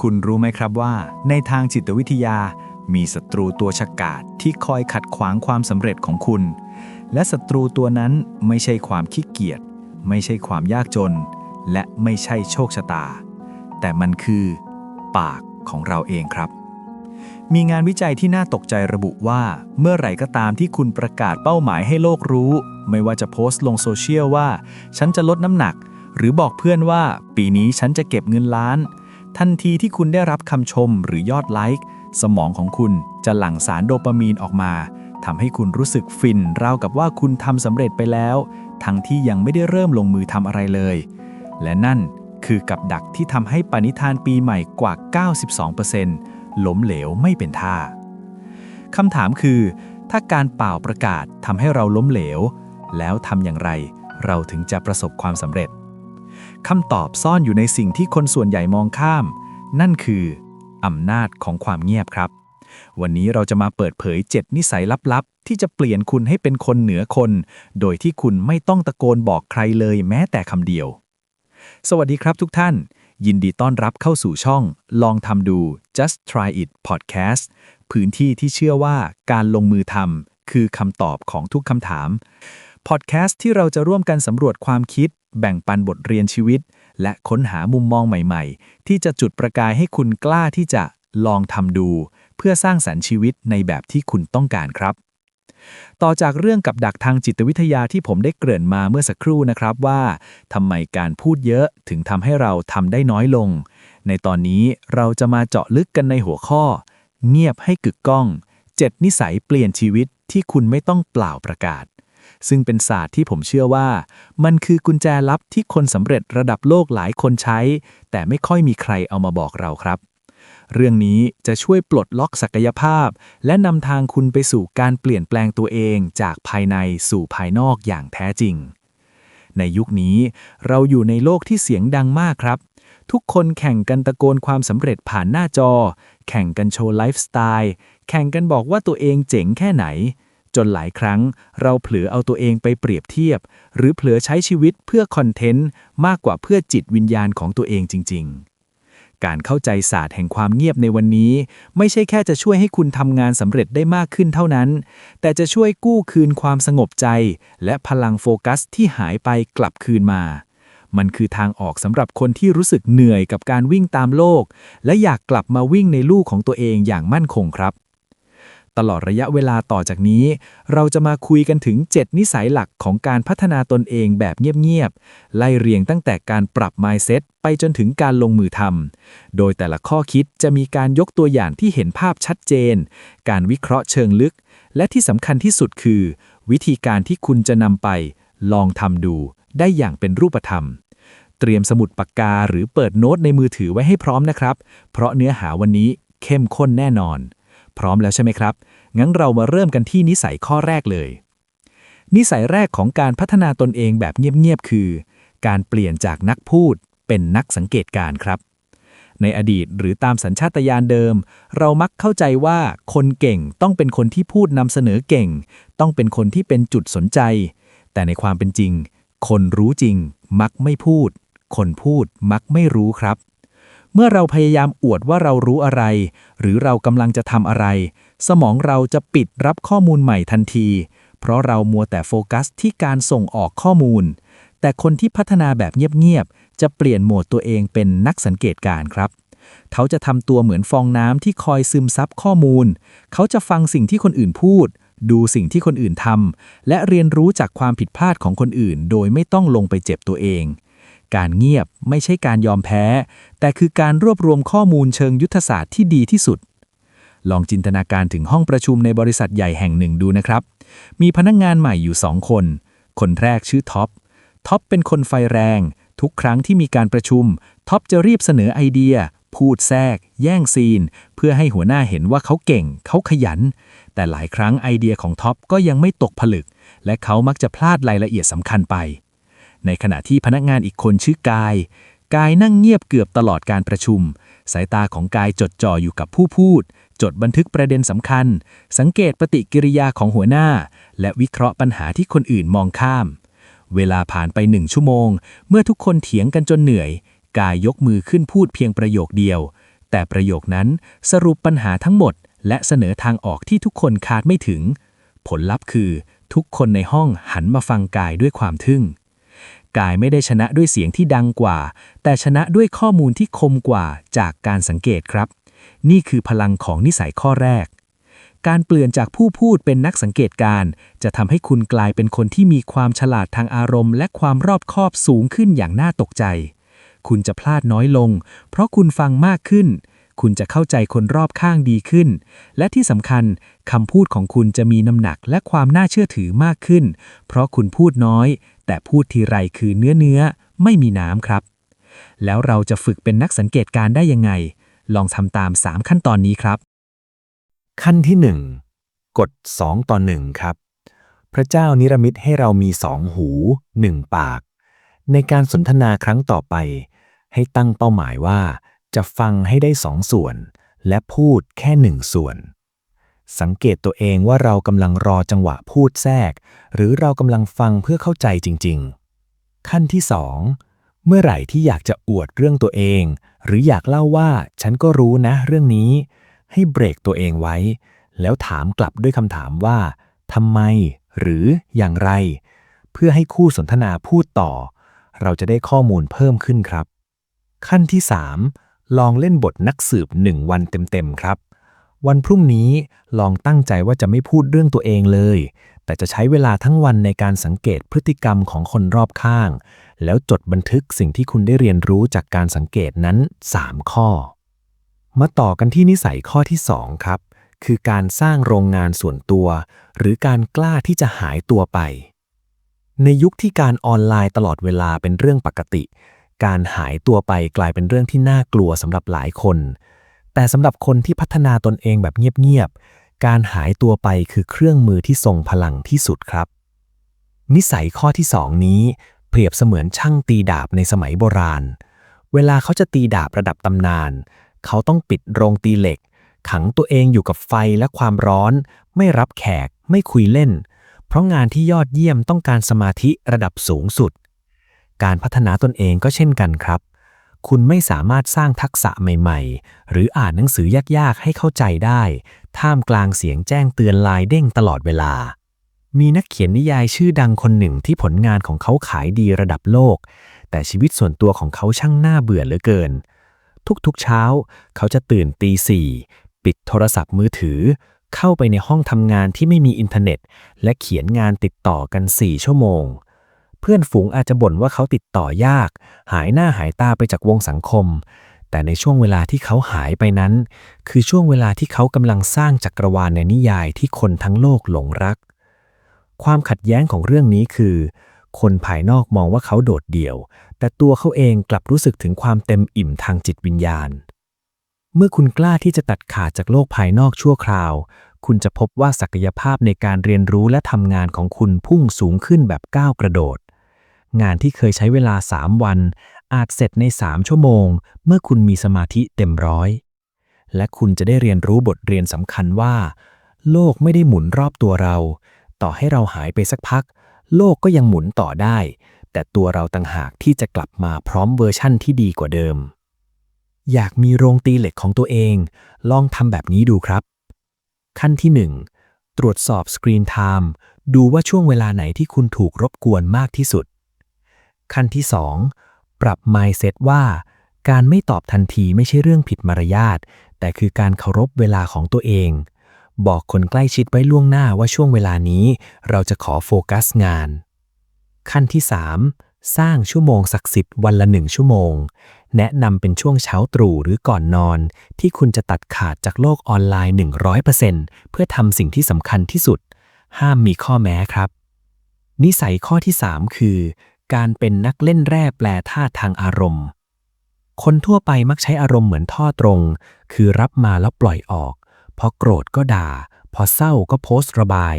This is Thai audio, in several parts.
คุณรู้ไหมครับว่า ในทางจิตวิทยา มีศัตรูตัวฉกาจที่คอยขัดขวางความสำเร็จของคุณ และศัตรูตัวนั้นไม่ใช่ความขี้เกียจ ไม่ใช่ความยากจน และไม่ใช่โชคชะตา แต่มันคือ ปากของเราเองครับ มีงานวิจัยที่น่าตกใจระบุว่า เมื่อไหร่ก็ตามที่คุณประกาศเป้าหมายให้โลกรู้ ไม่ว่าจะโพสต์ลงโซเชียลว่า ฉันจะลดน้ำหนัก หรือบอกเพื่อนว่า ปีนี้ฉันจะเก็บเงินล้าน ทันทีที่คุณได้รับคำชมหรือยอดไลค์ สมองของคุณจะหลั่งสารโดปามีนออกมาทำให้คุณรู้สึกฟินราวกับว่าคุณทำสำเร็จไปแล้ว ทั้งที่ยังไม่ได้เริ่มลงมือทำอะไรเลย และนั่นคือกับดักที่ทำให้ปณิธานปีใหม่กว่า 92%ล้มเหลวไม่เป็นท่าคำถามคือ ถ้าการเป่าประกาศทำให้เราล้มเหลว แล้วทำอย่างไร เราถึงจะประสบความสำเร็จ คำตอบซ่อนอยู่ในสิ่งที่คนส่วนใหญ่มองข้าม นั่นคืออำนาจของความเงียบครับ วันนี้เราจะมาเปิดเผย 7 นิสัยลับๆ ที่จะเปลี่ยนคุณให้เป็นคนเหนือคน โดยที่คุณไม่ต้องตะโกนบอกใครเลยแม้แต่คำเดียว สวัสดีครับทุกท่าน ยินดีต้อนรับเข้าสู่ช่อง ลองทำดู just try it podcast พื้นที่ที่เชื่อว่าการลงมือทำคือคำตอบของทุกคำถาม พอดแคสต์ที่เราจะร่วมกันสำรวจความคิด แบ่งปันบทเรียนชีวิต และค้นหามุมมองใหม่ๆ ที่จะจุดประกายให้คุณกล้าที่จะลองทำดู เพื่อสร้างสรรค์ชีวิตในแบบที่คุณต้องการครับ ต่อจากเรื่องกับดักทางจิตวิทยาที่ผมได้เกริ่นมาเมื่อสักครู่นะครับว่าทำไมการพูดเยอะถึงทำให้เราทำได้น้อยลง ในตอนนี้เราจะมาเจาะลึกกันในหัวข้อ เงียบให้กึกก้อง 7 นิสัยเปลี่ยนชีวิตที่คุณไม่ต้องเปล่าประกาศ ซึ่งเป็นศาสตร์ที่ผมเชื่อว่า มันคือกุญแจลับที่คนสำเร็จระดับโลกหลายคนใช้ แต่ไม่ค่อยมีใครเอามาบอกเราครับ เรื่องนี้จะช่วยปลดล็อกศักยภาพ และนำทางคุณไปสู่การเปลี่ยนแปลงตัวเองจากภายในสู่ภายนอกอย่างแท้จริง ในยุคนี้เราอยู่ในโลกที่เสียงดังมากครับทุกคนแข่งกันตะโกนความสำเร็จผ่านหน้าจอ แข่งกันโชว์ไลฟ์สไตล์ แข่งกันบอกว่าตัวเองเจ๋งแค่ไหน จนหลายครั้งเราเผลอเอาตัวเองไปเปรียบเทียบ หรือเผลอใช้ชีวิตเพื่อคอนเทนต์มากกว่าเพื่อจิตวิญญาณของตัวเองจริง ๆการเข้าใจศาสตร์แห่งความเงียบในวันนี้ ไม่ใช่แค่จะช่วยให้คุณทำงานสำเร็จได้มากขึ้นเท่านั้น แต่จะช่วยกู้คืนความสงบใจ และพลังโฟกัสที่หายไปกลับคืนมา มันคือทางออกสำหรับคนที่รู้สึกเหนื่อยกับการวิ่งตามโลก และอยากกลับมาวิ่งในลู่ของตัวเองอย่างมั่นคงครับ ตลอดระยะเวลาต่อจากนี้ เราจะมาคุยกันถึง 7 นิสัยหลักของการพัฒนาตนเองแบบเงียบๆ ไล่เรียงตั้งแต่การปรับ mindset ไปจนถึงการลงมือทำ โดยแต่ละข้อคิดจะมีการยกตัวอย่างที่เห็นภาพชัดเจน การวิเคราะห์เชิงลึก และที่สำคัญที่สุดคือ วิธีการที่คุณจะนำไป ลองทำดู ได้อย่างเป็นรูปธรรมเตรียมสมุดปากกาหรือเปิดโน้ตในมือถือไว้ให้พร้อมนะครับ เพราะเนื้อหาวันนี้เข้มข้นแน่นอน พร้อมแล้วใช่ไหมครับ งั้นเรามาเริ่มกันที่นิสัยข้อแรกเลย นิสัยแรกของการพัฒนาตนเองแบบเงียบๆคือ การเปลี่ยนจากนักพูดเป็นนักสังเกตการครับ ในอดีตหรือตามสัญชาตญาณเดิม เรามักเข้าใจว่าคนเก่งต้องเป็นคนที่พูดนำเสนอเก่ง ต้องเป็นคนที่เป็นจุดสนใจ แต่ในความเป็นจริง คนรู้จริง มักไม่พูด คนพูดมักไม่รู้ครับ เมื่อเราพยายามอวดว่าเรารู้อะไร หรือเรากำลังจะทำอะไร สมองเราจะปิดรับข้อมูลใหม่ทันที เพราะเรามัวแต่โฟกัสที่การส่งออกข้อมูล แต่คนที่พัฒนาแบบเงียบๆ จะเปลี่ยนโหมดตัวเองเป็นนักสังเกตการครับ เขาจะทำตัวเหมือนฟองน้ำที่คอยซึมซับข้อมูล เขาจะฟังสิ่งที่คนอื่นพูด ดูสิ่งที่คนอื่นทำและเรียนรู้จากความผิดพลาดของคนอื่น โดยไม่ต้องลงไปเจ็บตัวเอง การเงียบไม่ใช่การยอมแพ้ แต่คือการรวบรวมข้อมูลเชิงยุทธศาสตร์ที่ดีที่สุด ลองจินตนาการถึงห้องประชุมในบริษัทใหญ่แห่งหนึ่งดูนะครับ มีพนักงงานใหม่อยู่สองคน คนแรกชื่อท็อป ท็อปเป็นคนไฟแรง ทุกครั้งที่มีการประชุม ท็อปจะรีบเสนอไอเดีย พูดแทรก แย่งซีน เพื่อให้หัวหน้าเห็นว่าเขาเก่ง เขาขยัน แต่หลายครั้งไอเดียของท็อปก็ยังไม่ตกผลึก และเขามักจะพลาดรายละเอียดสำคัญไป ในขณะที่พนักงานอีกคนชื่อกาย กายนั่งเงียบเกือบตลอดการประชุม สายตาของกายจดจ่ออยู่กับผู้พูด จดบันทึกประเด็นสำคัญ สังเกตปฏิกิริยาของหัวหน้า และวิเคราะห์ปัญหาที่คนอื่นมองข้าม เวลาผ่านไปหนึ่งชั่วโมง เมื่อทุกคนเถียงกันจนเหนื่อย กายยกมือขึ้นพูดเพียงประโยคเดียว แต่ประโยคนั้นสรุปปัญหาทั้งหมด และเสนอทางออกที่ทุกคนคาดไม่ถึง ผลลัพธ์คือ ทุกคนในห้องหันมาฟังกายด้วยความทึ่ง กายไม่ได้ชนะด้วยเสียงที่ดังกว่า แต่ชนะด้วยข้อมูลที่คมกว่าจากการสังเกตครับ นี่คือพลังของนิสัยข้อแรก การเปลี่ยนจากผู้พูดเป็นนักสังเกตการ จะทำให้คุณกลายเป็นคนที่มีความฉลาดทางอารมณ์ และความรอบคอบสูงขึ้นอย่างน่าตกใจ คุณจะพลาดน้อยลง เพราะคุณฟังมากขึ้น คุณจะเข้าใจคนรอบข้างดีขึ้น และที่สำคัญคำพูดของคุณจะมีน้ำหนักและความน่าเชื่อถือมากขึ้น เพราะคุณพูดน้อย แต่พูดทีไรคือเนื้อเนื้อไม่มีน้ำครับ แล้วเราจะฝึกเป็นนักสังเกตการได้ยังไง ลองทำตาม 3 ขั้นตอนนี้ครับ ขั้นที่ 1กฎ2ต่อ 1 ครับ พระเจ้านิรมิตให้เรามีสองหู1ปาก ในการสนทนาครั้งต่อไป ให้ตั้งเป้าหมายว่า จะฟังให้ได้สองส่วน และพูดแค่หนึ่งส่วน สังเกตตัวเองว่าเรากำลังรอจังหวะพูดแทรก หรือเรากำลังฟังเพื่อเข้าใจจริง ๆ ขั้นที่ 2 เมื่อไหร่ที่อยากจะอวดเรื่องตัวเอง หรืออยากเล่าว่าฉันก็รู้นะเรื่องนี้ ให้เบรกตัวเองไว้ แล้วถามกลับด้วยคำถามว่าทำไม หรืออย่างไร เพื่อให้คู่สนทนาพูดต่อ เราจะได้ข้อมูลเพิ่มขึ้นครับ ขั้นที่ 3 ลองเล่นบทนักสืบ1วันเต็มๆครับ วันพรุ่งนี้ลองตั้งใจว่าจะไม่พูดเรื่องตัวเองเลย แต่จะใช้เวลาทั้งวันในการสังเกตพฤติกรรมของคนรอบข้าง แล้วจดบันทึกสิ่งที่คุณได้เรียนรู้จากการสังเกตนั้น 3 ข้อ มาต่อกันที่นิสัยข้อที่ 2 ครับ คือการสร้างโรงงานส่วนตัว หรือการกล้าที่จะหายตัวไป ในยุคที่การออนไลน์ตลอดเวลาเป็นเรื่องปกติ การหายตัวไปกลายเป็นเรื่องที่น่ากลัวสำหรับหลายคน แต่สำหรับคนที่พัฒนาตนเองแบบเงียบๆ การหายตัวไปคือเครื่องมือที่ทรงพลังที่สุดครับ นิสัยข้อที่สองนี้ เปรียบเสมือนช่างตีดาบในสมัยโบราณ เวลาเขาจะตีดาบระดับตำนาน เขาต้องปิดโรงตีเหล็ก ขังตัวเองอยู่กับไฟและความร้อน ไม่รับแขก ไม่คุยเล่น เพราะงานที่ยอดเยี่ยมต้องการสมาธิระดับสูงสุด การพัฒนาตนเองก็เช่นกันครับ คุณไม่สามารถสร้างทักษะใหม่ ๆ หรืออ่านหนังสือยาก ๆ ให้เข้าใจได้ ท่ามกลางเสียงแจ้งเตือนลายเด้งตลอดเวลา มีนักเขียนนิยายชื่อดังคนหนึ่งที่ผลงานของเขาขายดีระดับโลก แต่ชีวิตส่วนตัวของเขาช่างน่าเบื่อเหลือเกิน ทุกๆเช้า เขาจะตื่นตีสี่ปิดโทรศัพท์มือถือ เข้าไปในห้องทำงานที่ไม่มีอินเทอร์เน็ต และเขียนงานติดต่อกัน 4 ชั่วโมง เพื่อนฝูงอาจจะบ่นว่าเขาติดต่อยาก หายหน้าหายตาไปจากวงสังคม แต่ในช่วงเวลาที่เขาหายไปนั้น คือช่วงเวลาที่เขากำลังสร้างจักรวาลในนิยายที่คนทั้งโลกหลงรัก ความขัดแย้งของเรื่องนี้คือ คนภายนอกมองว่าเขาโดดเดี่ยว แต่ตัวเขาเองกลับรู้สึกถึงความเต็มอิ่มทางจิตวิญญาณ เมื่อคุณกล้าที่จะตัดขาดจากโลกภายนอกชั่วคราวคุณจะพบว่าศักยภาพในการเรียนรู้และทำงานของคุณพุ่งสูงขึ้นแบบก้าวกระโดด งานที่เคยใช้เวลา 3 วัน อาจเสร็จใน 3 ชั่วโมง เมื่อคุณมีสมาธิเต็มร้อย และคุณจะได้เรียนรู้บทเรียนสำคัญว่า โลกไม่ได้หมุนรอบตัวเรา ต่อให้เราหายไปสักพัก โลกก็ยังหมุนต่อได้ แต่ตัวเราต่างหากที่จะกลับมาพร้อมเวอร์ชั่นที่ดีกว่าเดิม อยากมีโรงตีเหล็กของตัวเอง ลองทำแบบนี้ดูครับ ขั้นที่ 1 ตรวจสอบสกรีนไทม์ดูว่าช่วงเวลาไหนที่คุณถูกรบกวนมากที่สุด ขั้นที่ 2 ปรับ mindset ว่า การไม่ตอบทันทีไม่ใช่เรื่องผิดมารยาท แต่คือการเคารพเวลาของตัวเอง บอกคนใกล้ชิดไว้ล่วงหน้าว่าช่วงเวลานี้ เราจะขอโฟกัสงาน ขั้นที่ 3 สร้างชั่วโมงศักดิ์สิทธิ์วันละหนึ่งชั่วโมง แนะนำเป็นช่วงเช้าตรู่หรือก่อนนอน ที่คุณจะตัดขาดจากโลกออนไลน์ 100%เพื่อทำสิ่งที่สำคัญที่สุด ห้ามมีข้อแม้ครับ นิสัยข้อที่ 3 คือ การเป็นนักเล่นแร่แปลธาตุทางอารมณ์ คนทั่วไปมักใช้อารมณ์เหมือนท่อตรง คือรับมาแล้วปล่อยออก พอโกรธก็ด่า พอเศร้าก็โพสต์ระบาย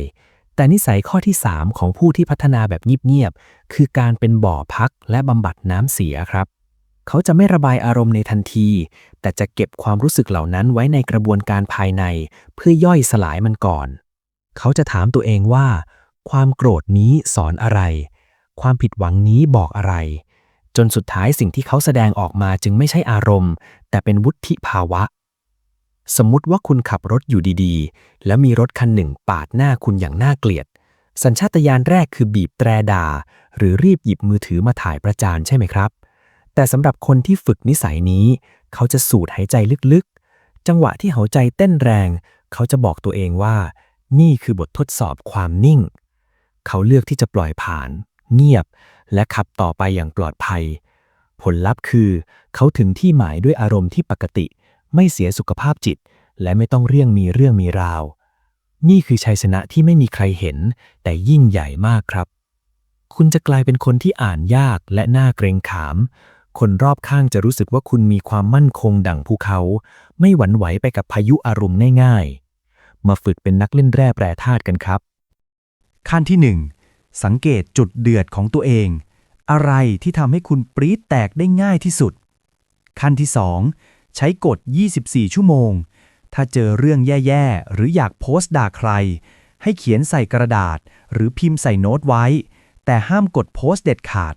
แต่นิสัยข้อที่ 3 ของผู้ที่พัฒนาแบบเงียบๆ คือการเป็นบ่อพักและบำบัดน้ำเสียครับ เขาจะไม่ระบายอารมณ์ในทันที แต่จะเก็บความรู้สึกเหล่านั้นไว้ในกระบวนการภายใน เพื่อย่อยสลายมันก่อน เขาจะถามตัวเองว่า ความโกรธนี้สอนอะไร ความผิดหวังนี้บอกอะไร จนสุดท้ายสิ่งที่เขาแสดงออกมาจึงไม่ใช่อารมณ์ แต่เป็นวุฒิภาวะ สมมุติว่าคุณขับรถอยู่ดีๆ แล้วมีรถคันหนึ่งปาดหน้าคุณอย่างน่าเกลียด สัญชาตญาณแรกคือบีบแตรด่า หรือรีบหยิบมือถือมาถ่ายประจานใช่ไหมครับ แต่สำหรับคนที่ฝึกนิสัยนี้ เขาจะสูดหายใจลึกๆ จังหวะที่หัวใจเต้นแรง เขาจะบอกตัวเองว่า นี่คือบททดสอบความนิ่ง เขาเลือกที่จะปล่อยผ่าน เงียบ และขับต่อไปอย่างปลอดภัย ผลลัพธ์คือเขาถึงที่หมายด้วยอารมณ์ที่ปกติ ไม่เสียสุขภาพจิต และไม่ต้องเรี่ยงมีเรื่องมีราว นี่คือชัยชนะที่ไม่มีใครเห็น แต่ยิ่งใหญ่มากครับ คุณจะกลายเป็นคนที่อ่านยากและน่าเกรงขาม คนรอบข้างจะรู้สึกว่าคุณมีความมั่นคงดั่งภูเขา ไม่หวั่นไหวไปกับพายุอารมณ์ง่ายๆ มาฝึกเป็นนักเล่นแร่แปรธาตุกันครับ ขั้นที่ 1 สังเกตจุดเดือดของตัวเอง อะไรที่ทำให้คุณปรี๊ดแตกได้ง่ายที่สุด ขั้นที่ 2 ใช้กฎ 24 ชั่วโมง ถ้าเจอเรื่องแย่ๆ หรืออยากโพสต์ด่าใคร ให้เขียนใส่กระดาษ หรือพิมพ์ใส่โน้ตไว้ แต่ห้ามกดโพสต์เด็ดขาด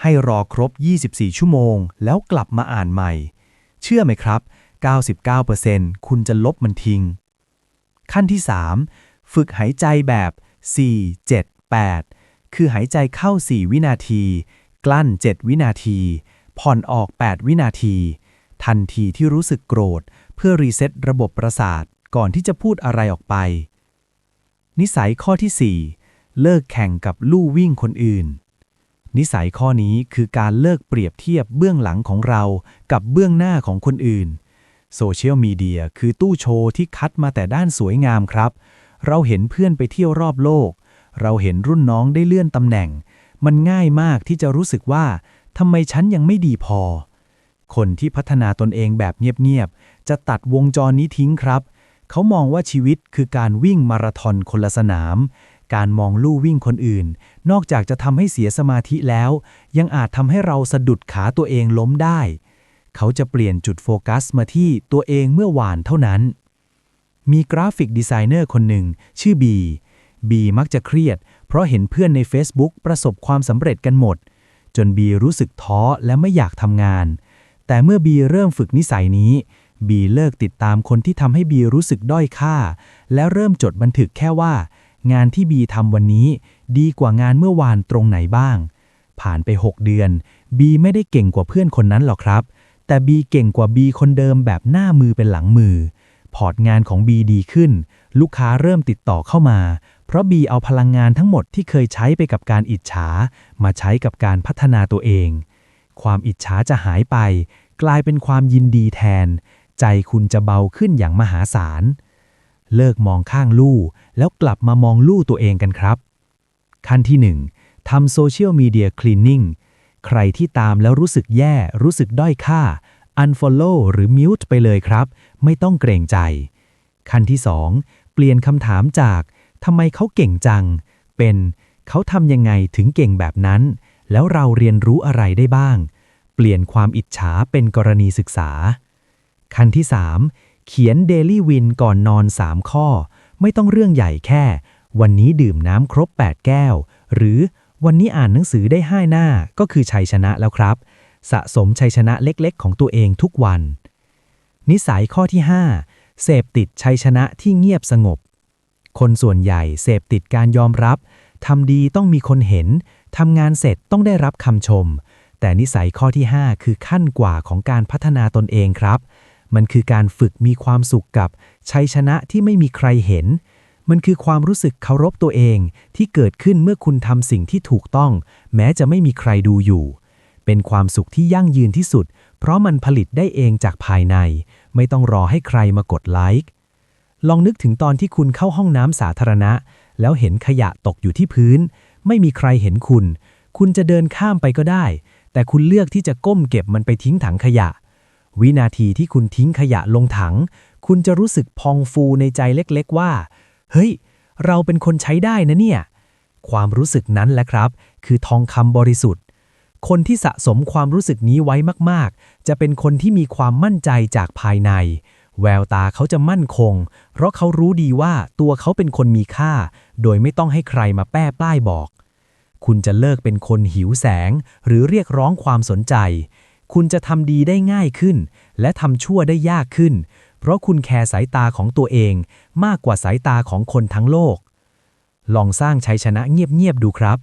ให้รอครบ 24 ชั่วโมง แล้วกลับมาอ่านใหม่ เชื่อไหมครับ 99%คุณจะลบมันทิ้ง ขั้นที่ 3 ฝึกหายใจแบบ 4 7 8 คือหายใจเข้า 4 วินาที กลั้น 7 วินาที ผ่อนออก 8 วินาที ทันทีที่รู้สึกโกรธ เพื่อรีเซ็ตระบบประสาทก่อนที่จะพูดอะไรออกไป นิสัยข้อที่ 4 เลิกแข่งกับลู่วิ่งคนอื่น นิสัยข้อนี้คือการเลิกเปรียบเทียบเบื้องหลังของเรากับเบื้องหน้าของคนอื่นโซเชียลมีเดียคือตู้โชว์ที่คัดมาแต่ด้านสวยงามครับ เราเห็นเพื่อนไปเที่ยวรอบโลก เราเห็นรุ่นน้องได้เลื่อนตำแหน่ง มันง่ายมากที่จะรู้สึกว่าทำไมฉันยังไม่ดีพอ คนที่พัฒนาตนเองแบบเงียบๆ จะตัดวงจรนี้ทิ้งครับ เขามองว่าชีวิตคือการวิ่งมาราธอนคนละสนาม การมองลู่วิ่งคนอื่น นอกจากจะทำให้เสียสมาธิแล้ว ยังอาจทำให้เราสะดุดขาตัวเองล้มได้ เขาจะเปลี่ยนจุดโฟกัสมาที่ตัวเองเมื่อวานเท่านั้น มีกราฟิกดีไซเนอร์คนหนึ่ง ชื่อบี บีมักจะเครียด เพราะเห็นเพื่อนใน Facebook ประสบความสำเร็จกันหมด จนบีรู้สึกท้อและไม่อยากทำงาน แต่เมื่อบีเริ่มฝึกนิสัยนี้บีเลิกติดตามคนที่ทำให้บีรู้สึกด้อยค่า และเริ่มจดบันทึกแค่ว่า งานที่บีทำวันนี้ ดีกว่างานเมื่อวานตรงไหนบ้าง ผ่านไป 6 เดือนบีไม่ได้เก่งกว่าเพื่อนคนนั้นหรอกครับ แต่บีเก่งกว่าบีคนเดิมแบบหน้ามือเป็นหลังมือ พอร์ตงานของบีดีขึ้น ลูกค้าเริ่มติดต่อเข้ามา เพราะบีเอาพลังงานทั้งหมดที่เคยใช้ไปกับการอิจฉา มาใช้กับการพัฒนาตัวเอง ความอิจฉาจะหายไป กลายเป็นความยินดีแทน ใจคุณจะเบาขึ้นอย่างมหาศาล เลิกมองข้างลู่ แล้วกลับมามองลู่ตัวเองกันครับ ขั้นที่ 1ทำโซเชียลมีเดียคลีนนิ่งใครที่ตามแล้วรู้สึกแย่ รู้สึกด้อยค่า unfollow หรือ mute ไปเลยครับ ไม่ต้องเกรงใจ ขั้นที่ 2 เปลี่ยนคำถามจาก ทำไมเขาเก่งจัง เป็นเขาทำยังไงถึงเก่งแบบนั้น แล้วเราเรียนรู้อะไรได้บ้าง เปลี่ยนความอิจฉาเป็นกรณีศึกษา ขั้นที่ 3 เขียน Daily Win ก่อนนอน 3 ข้อ ไม่ต้องเรื่องใหญ่แค่ วันนี้ดื่มน้ำครบ 8 แก้ว หรือวันนี้อ่านหนังสือได้5หน้าก็คือชัยชนะแล้วครับ สะสมชัยชนะเล็กๆ ของตัวเองทุกวัน นิสัยข้อที่ 5 เสพติดชัยชนะที่เงียบสงบ คนส่วนใหญ่เสพติดการยอมรับ ทำดีต้องมีคนเห็น ทำงานเสร็จต้องได้รับคำชม แต่นิสัยข้อที่ 5 คือขั้นกว่าของการพัฒนาตนเองครับ มันคือการฝึกมีความสุขกับ ชัยชนะที่ไม่มีใครเห็น มันคือความรู้สึกเคารพตัวเองที่เกิดขึ้นเมื่อคุณทำสิ่งที่ถูกต้อง แม้จะไม่มีใครดูอยู่เป็นความสุขที่ยั่งยืนที่สุด เพราะมันผลิตได้เองจากภายใน ไม่ต้องรอให้ใครมากดไลค์ ลองนึกถึงตอนที่คุณเข้าห้องน้ำสาธารณะ แล้วเห็นขยะตกอยู่ที่พื้น ไม่มีใครเห็นคุณ คุณจะเดินข้ามไปก็ได้ แต่คุณเลือกที่จะก้มเก็บมันไปทิ้งถังขยะ วินาทีที่คุณทิ้งขยะลงถัง คุณจะรู้สึกพองฟูในใจเล็กๆว่า เฮ้ย เราเป็นคนใช้ได้นะเนี่ย ความรู้สึกนั้นแหละครับ คือทองคำบริสุทธิ์ คนที่สะสมความรู้สึกนี้ไว้มากๆ จะเป็นคนที่มีความมั่นใจจากภายใน แววตาเขาจะมั่นคง เพราะเขารู้ดีว่าตัวเขาเป็นคนมีค่า โดยไม่ต้องให้ใครมาแป้ป้ายบอก คุณจะเลิกเป็นคนหิวแสง หรือเรียกร้องความสนใจ คุณจะทำดีได้ง่ายขึ้น และทำชั่วได้ยากขึ้น เพราะคุณแคร์สายตาของตัวเอง มากกว่าสายตาของคนทั้งโลก ลองสร้างชัยชนะเงียบๆดูครับ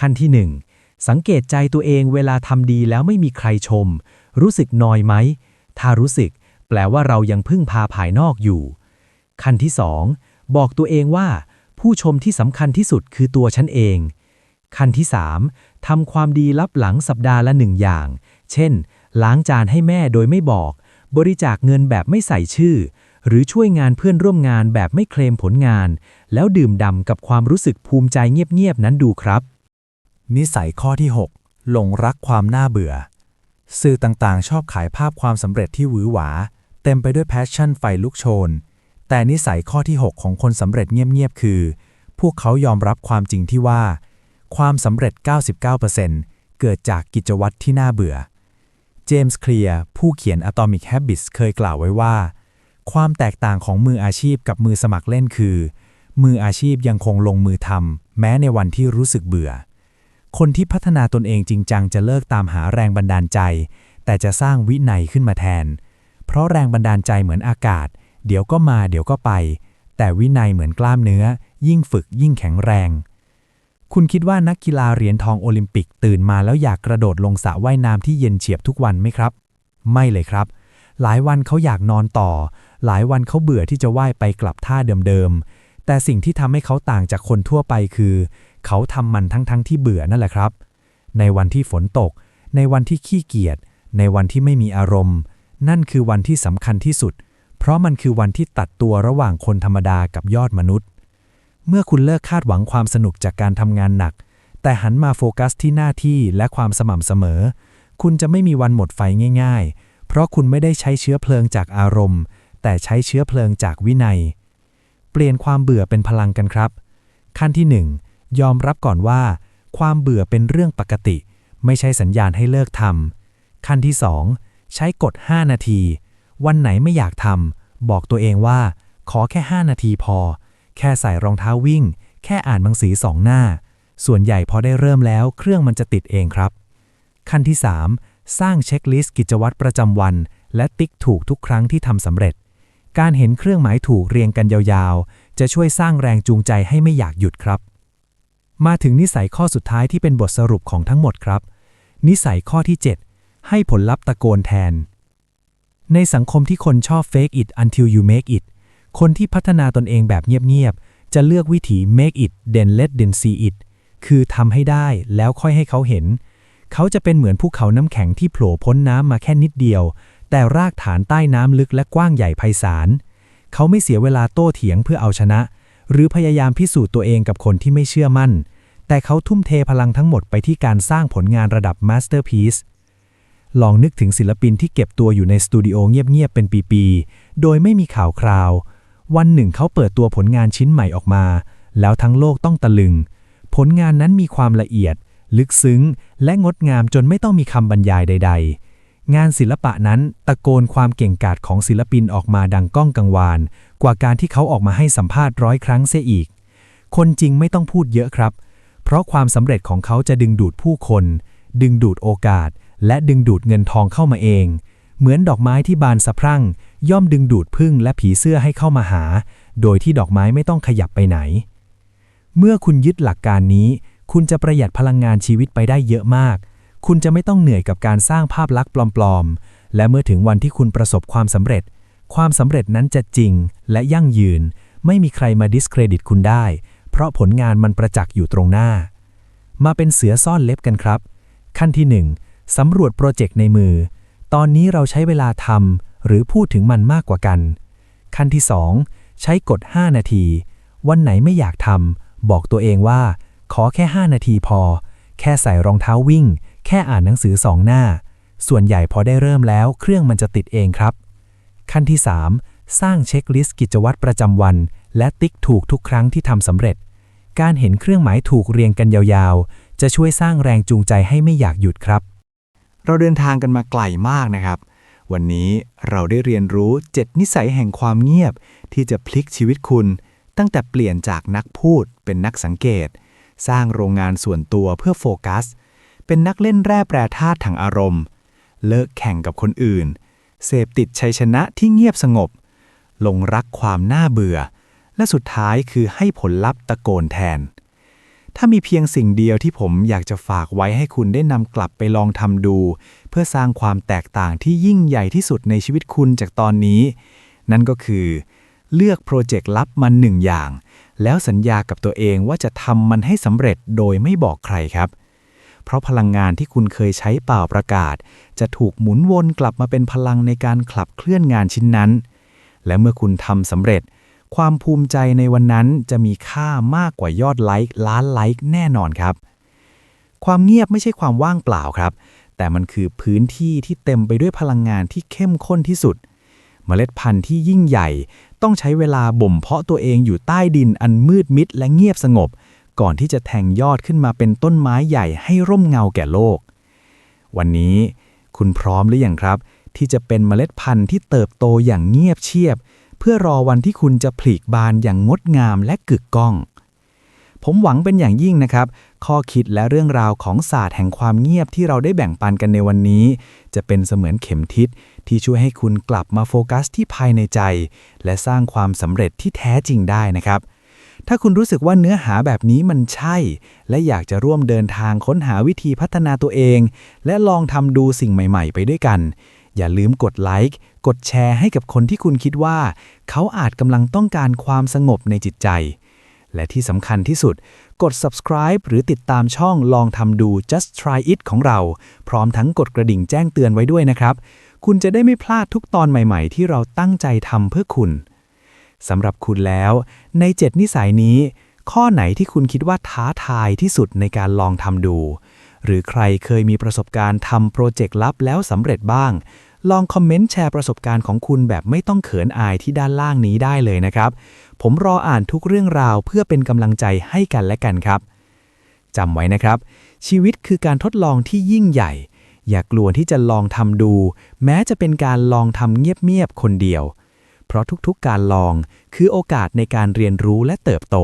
ขั้นที่ 1สังเกตใจตัวเองเวลาทำดีแล้วไม่มีใครชม รู้สึกนอยไหม ถ้ารู้สึก แปลว่าเรายังพึ่งพาภายนอกอยู่ ขั้นที่ 2 บอกตัวเองว่า ผู้ชมที่สำคัญที่สุดคือตัวฉันเอง ขั้นที่ 3ทำความดีลับหลังสัปดาห์ละหนึ่งอย่าง เช่น ล้างจานให้แม่โดยไม่บอก บริจาคเงินแบบไม่ใส่ชื่อ หรือช่วยงานเพื่อนร่วมงานแบบไม่เคลมผลงาน แล้วดื่มด่ำกับความรู้สึกภูมิใจเงียบๆนั้นดูครับ นิสัยข้อที่ 6 หลงรักความน่าเบื่อ สื่อต่างๆ ชอบขายภาพความสำเร็จที่หวือหวา เต็มไปด้วยแพชชั่นไฟลุกโชน แต่นิสัยข้อที่ 6 ของคนสำเร็จเงียบๆคือ พวกเขายอมรับความจริงที่ว่า ความสำเร็จ 99%เกิดจากกิจวัตรที่น่าเบื่อ เจมส์เคลียร์ผู้เขียน Atomic Habits เคยกล่าวไว้ว่า ความแตกต่างของมืออาชีพกับมือสมัครเล่นคือ มืออาชีพยังคงลงมือทำแม้ในวันที่รู้สึกเบื่อ คนที่พัฒนาตนเองจริงจังจะเลิกตามหาแรงบันดาลใจ แต่จะสร้างวินัยขึ้นมาแทน เพราะแรงบันดาลใจเหมือนอากาศ เดี๋ยวก็มาเดี๋ยวก็ไป แต่วินัยเหมือนกล้ามเนื้อ ยิ่งฝึกยิ่งแข็งแรง คุณคิดว่านักกีฬาเหรียญทองโอลิมปิกตื่นมาแล้วอยากกระโดดลงสระว่ายน้ำที่เย็นเฉียบทุกวันไหมครับ ไม่เลยครับ หลายวันเขาอยากนอนต่อ หลายวันเขาเบื่อที่จะว่ายไปกลับท่าเดิมๆ แต่สิ่งที่ทำให้เขาต่างจากคนทั่วไปคือ เขาทำมันทั้งๆที่เบื่อนั่นแหละครับ ในวันที่ฝนตก ในวันที่ขี้เกียจในวันที่ไม่มีอารมณ์ นั่นคือวันที่สำคัญที่สุด เพราะมันคือวันที่ตัดตัวระหว่างคนธรรมดากับยอดมนุษย์ เมื่อคุณเลิกคาดหวังความสนุกจากการทำงานหนัก แต่หันมาโฟกัสที่หน้าที่และความสม่ำเสมอ คุณจะไม่มีวันหมดไฟง่าย ๆ เพราะคุณไม่ได้ใช้เชื้อเพลิงจากอารมณ์ แต่ใช้เชื้อเพลิงจากวินัย เปลี่ยนความเบื่อเป็นพลังกันครับ ขั้นที่ 1 ยอมรับก่อนว่า ความเบื่อเป็นเรื่องปกติ ไม่ใช่สัญญาณให้เลิกทำขั้นที่ 2 ใช้กฎ5นาที วันไหนไม่อยากทำบอกตัวเองว่า ขอแค่ 5 นาทีพอ แค่ใส่รองเท้าวิ่ง แค่อ่านหนังสือสองหน้า ส่วนใหญ่พอได้เริ่มแล้ว เครื่องมันจะติดเองครับ ขั้นที่ 3 สร้างเช็คลิสต์กิจวัตรประจำวัน และติ๊กถูกทุกครั้งที่ทำสำเร็จ การเห็นเครื่องหมายถูกเรียงกันยาวๆ จะช่วยสร้างแรงจูงใจให้ไม่อยากหยุดครับ มาถึงนิสัยข้อสุดท้ายที่เป็นบทสรุปของทั้งหมดครับ นิสัยข้อที่ 7 ให้ผลลัพธ์ตะโกนแทน ในสังคมที่คนชอบ fake it until you make it คนที่พัฒนาตนเองแบบเงียบๆ จะเลือกวิธี make it then let them see it คือทำให้ได้แล้วค่อยให้เขาเห็น เขาจะเป็นเหมือนภูเขาน้ำแข็งที่โผล่พ้นน้ำมาแค่นิดเดียว แต่รากฐานใต้น้ำลึกและกว้างใหญ่ไพศาล เขาไม่เสียเวลาโต้เถียงเพื่อเอาชนะ หรือพยายามพิสูจน์ตัวเองกับคนที่ไม่เชื่อมั่น แต่เขาทุ่มเทพลังทั้งหมดไปที่การสร้างผลงานระดับมาสเตอร์พีซ ลองนึกถึงศิลปินที่เก็บตัวอยู่ในสตูดิโอเงียบๆเป็นปีๆ โดยไม่มีข่าวคราว วันหนึ่งเขาเปิดตัวผลงานชิ้นใหม่ออกมา แล้วทั้งโลกต้องตะลึง ผลงานนั้นมีความละเอียด ลึกซึ้ง และงดงามจนไม่ต้องมีคำบรรยายใด ๆ งานศิลปะนั้นตะโกนความเก่งกาจของศิลปินออกมาดังก้องกังวาน กว่าการที่เขาออกมาให้สัมภาษณ์ร้อยครั้งเสียอีก คนจริงไม่ต้องพูดเยอะครับ เพราะความสำเร็จของเขาจะดึงดูดผู้คน ดึงดูดโอกาส และดึงดูดเงินทองเข้ามาเอง เหมือนดอกไม้ที่บานสะพรั่ง ย่อมดึงดูดพึ่งและผีเสื้อให้เข้ามาหา โดยที่ดอกไม้ไม่ต้องขยับไปไหน เมื่อคุณยึดหลักการนี้ คุณจะประหยัดพลังงานชีวิตไปได้เยอะมาก คุณจะไม่ต้องเหนื่อยกับการสร้างภาพลักษณ์ปลอมๆ และเมื่อถึงวันที่คุณประสบความสำเร็จ ความสำเร็จนั้นจะจริงและยั่งยืน ไม่มีใครมาดิสเครดิตคุณได้ เพราะผลงานมันประจักษ์อยู่ตรงหน้า มาเป็นเสือซ่อนเล็บกันครับ ขั้นที่ 1 สำรวจโปรเจกต์ในมือ ตอนนี้เราใช้เวลาทำหรือพูดถึงมันมากกว่ากัน ขั้นที่ 2 ใช้กฎ 5 นาที วันไหนไม่อยากทำบอกตัวเองว่า ขอแค่ 5 นาทีพอ แค่ใส่รองเท้าวิ่ง แค่อ่านหนังสือสองหน้า ส่วนใหญ่พอได้เริ่มแล้วเครื่องมันจะติดเองครับ ขั้นที่ 3 สร้างเช็คลิสต์กิจวัตรประจำวัน และติ๊กถูกทุกครั้งที่ทำสำเร็จ การเห็นเครื่องหมายถูกเรียงกันยาวๆ จะช่วยสร้างแรงจูงใจให้ไม่อยากหยุดครับ เราเดินทางกันมาไกลมากนะครับ วันนี้เราได้เรียนรู้ 7 นิสัยแห่งความเงียบ ที่จะพลิกชีวิตคุณ ตั้งแต่เปลี่ยนจากนักพูดเป็นนักสังเกต สร้างโรงงานส่วนตัวเพื่อโฟกัส เป็นนักเล่นแร่แปรธาตุทางอารมณ์ เลิกแข่งกับคนอื่น เสพติดชัยชนะที่เงียบสงบหลงรักความน่าเบื่อ และสุดท้ายคือให้ผลลัพธ์ตะโกนแทน ถ้ามีเพียงสิ่งเดียวที่ผมอยากจะฝากไว้ให้คุณได้นำกลับไปลองทำดู เพื่อสร้างความแตกต่างที่ยิ่งใหญ่ที่สุดในชีวิตคุณจากตอนนี้ นั่นก็คือ เลือกโปรเจกต์ลับมันหนึ่งอย่าง แล้วสัญญากับตัวเองว่าจะทำมันให้สำเร็จโดยไม่บอกใครครับ เพราะพลังงานที่คุณเคยใช้เปล่าประกาศ จะถูกหมุนวนกลับมาเป็นพลังในการขับเคลื่อนงานชิ้นนั้น และเมื่อคุณทำสำเร็จ ความภูมิใจในวันนั้นจะมีค่ามากกว่ายอดไลค์ล้านไลค์แน่นอนครับ ความเงียบไม่ใช่ความว่างเปล่าครับ แต่มันคือพื้นที่ที่เต็มไปด้วยพลังงานที่เข้มข้นที่สุด เมล็ดพันธุ์ที่ยิ่งใหญ่ ต้องใช้เวลาบ่มเพาะตัวเองอยู่ใต้ดินอันมืดมิดและเงียบสงบ ก่อนที่จะแทงยอดขึ้นมาเป็นต้นไม้ใหญ่ให้ร่มเงาแก่โลก วันนี้คุณพร้อมหรือยังครับ ที่จะเป็นเมล็ดพันธุ์ที่เติบโตอย่างเงียบเชียบ เพื่อรอวันที่คุณจะผลิบานอย่างงดงามและกึกก้อง ผมหวังเป็นอย่างยิ่งนะครับ ข้อคิดและเรื่องราวของศาสตร์แห่งความเงียบที่เราได้แบ่งปันกันในวันนี้ จะเป็นเสมือนเข็มทิศที่ช่วยให้คุณกลับมาโฟกัสที่ภายในใจ และสร้างความสำเร็จที่แท้จริงได้นะครับถ้าคุณรู้สึกว่าเนื้อหาแบบนี้มันใช่ และอยากจะร่วมเดินทางค้นหาวิธีพัฒนาตัวเอง และลองทำดูสิ่งใหม่ ๆ ไปด้วยกัน อย่าลืมกดไลค์ กดแชร์ให้กับคนที่คุณคิดว่า เขาอาจกำลังต้องการความสงบในจิตใจ และที่สำคัญที่สุด กด subscribe หรือติดตามช่องลองทำดู just try it ของเรา พร้อมทั้งกดกระดิ่งแจ้งเตือนไว้ด้วยนะครับ คุณจะได้ไม่พลาดทุกตอนใหม่ๆ ที่เราตั้งใจทำเพื่อคุณสำหรับคุณแล้ว ใน 7 นิสัยนี้ ข้อไหนที่คุณคิดว่าท้าทายที่สุดในการลองทำดู หรือใครเคยมีประสบการณ์ทำโปรเจกต์ลับแล้วสำเร็จบ้าง ลองคอมเมนต์แชร์ประสบการณ์ของคุณแบบไม่ต้องเขินอายที่ด้านล่างนี้ได้เลยนะครับ ผมรออ่านทุกเรื่องราวเพื่อเป็นกำลังใจให้กันและกันครับจำไว้นะครับ ชีวิตคือการทดลองที่ยิ่งใหญ่ อย่ากลัวที่จะลองทำดู แม้จะเป็นการลองทำเงียบๆคนเดียว เพราะทุกๆการลองคือโอกาสในการเรียนรู้และเติบโต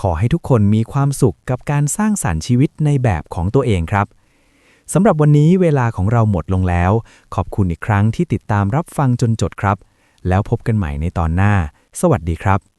ขอให้ทุกคนมีความสุขกับการสร้างสรรค์ชีวิตในแบบของตัวเองครับ สำหรับวันนี้เวลาของเราหมดลงแล้ว ขอบคุณอีกครั้งที่ติดตามรับฟังจนจดครับ แล้วพบกันใหม่ในตอนหน้า สวัสดีครับ